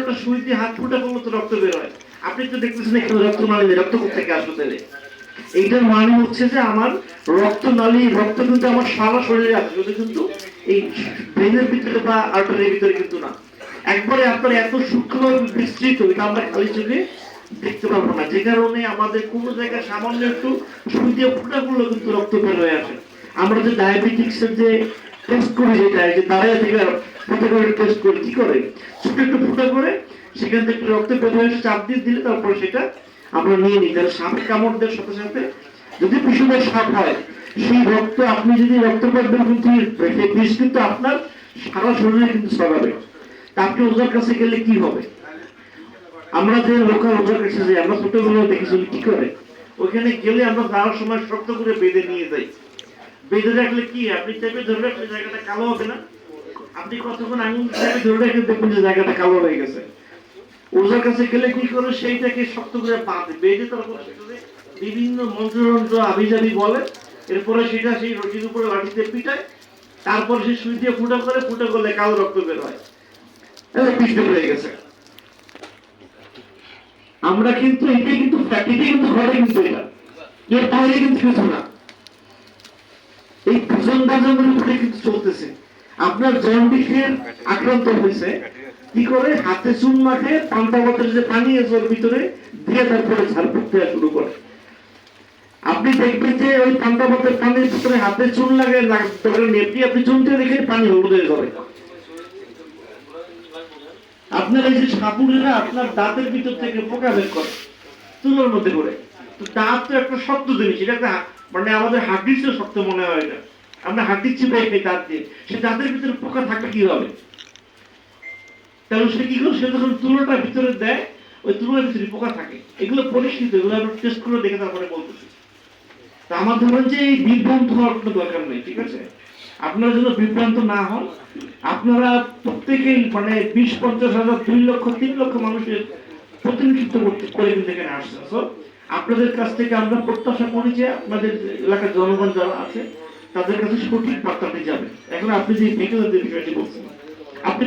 একটা সুই দিয়ে হাত ফুটা রক্ত আপনি তো দেখতেছেন এখানে রক্ত নালী রক্ত আসবে তাহলে এইটার মানে হচ্ছে যে আমার রক্ত নালী, রক্ত কিন্তু আমার সারা শরীরে আছে কিন্তু এই ব্রেনের ভিতরে বা ভিতরে কিন্তু না। একবারে আপনার এত সূক্ষ্মভাবে বিস্তৃত, এটা আমরা খালি চোখে দেখতে পাবো না। যে কারণে আমাদের কোনো জায়গায় সামান্য একটু সুই দিয়ে ফুটা করলে কিন্তু রক্ত বের হয়ে আসে। আমরা যে ডায়াবেটিক্সের যে টেস্ট করি যেটা যে দাঁড়িয়ে থেকে আমরা নিয়ে নিই। আপনি যদি রক্তপাত কিন্তু আপনার সারা শরীরে কিন্তু ছড়াবে। তা আপনি কাছে গেলে কি হবে? আমরা যে লোকাল ওজার কাছে যাই, আমরা ছোটবেলায় দেখেছি কি করে? ওইখানে গেলে আমরা যাওয়ার সময় শক্ত করে বেঁধে নিয়ে যাই। বেঁধে রাখলে কি আপনি চেপে ধরে রাখলে জায়গাটা কালো হবে না? আপনি কতক্ষণ আঙুল ধরে দেখবেন যে জায়গাটা কালো হয়ে গেছে। ওজার কাছে গেলে কি করে সেইটাকে শক্ত করে বাঁধে সেটাতে বিভিন্ন মন্ত্রযন্ত্র আবিজাবি বলে, এরপরে সেটা সেই রশির উপরে পিটায় সে সুই দিয়ে করে করলে কালো রক্ত বের হয়। হয়ে গেছে। আমরা কিন্তু কিন্তু কিন্তু কিন্তু এটা। এর বাইরে কিন্তু কিছু না। এই কিন্তু চলতেছে। আপনার জন্ডিসের আক্রান্ত হয়েছে। কি করে? হাতে চুন মাখে, পান্তা বতের যে পানি আছে ওর ভিতরে দিয়ে তারপরে ঝাড়ফুঁক দেওয়া শুরু করে। আপনি দেখবেন যে ওই পান্তা বতের পানির ভিতরে হাতে চুন লাগে তখন নেপি আপনি চুনতে দেখে পানি হলুদ যাবে। আপনার এই যে সাপুরেরা আপনার দাঁতের ভিতর থেকে পোকা বের করে তুলোর মধ্যে করে। তো দাঁত তো একটা শক্ত জিনিস, এটা মানে আমাদের হাড্ডির শক্ত মনে হয় এটা। আমরা হাড্ডির চিপে খাই দাঁত দিয়ে। সে দাঁতের ভিতরে পোকা থাকলে কি হবে? তাহলে সে কি করে সে যখন তুলোটা ভিতরে দেয় ওই তুলোর ভিতরে পোকা থাকে। এগুলো পরিষ্কৃত এগুলো আমরা টেস্ট করে দেখে তারপরে বলতেছি। তা আমার ধরেন যে এই বিভ্রান্ত হওয়ার কোনো দরকার নেই ঠিক আছে? আপনারা যেন বিভ্রান্ত না হন আপনারা প্রত্যেকেই মানে বিশ পঞ্চাশ হাজার দুই লক্ষ তিন লক্ষ মানুষের প্রতিনিধিত্ব করতে করে কিন্তু এখানে আসছেন। So, আপনাদের কাছ থেকে আমরা প্রত্যাশা করি যে আপনাদের এলাকার জনগণ যারা আছে তাদের কাছে সঠিক বার্তাটি যাবে। এখন আপনি যে মেকেলের বিষয়টি বলছেন আপনি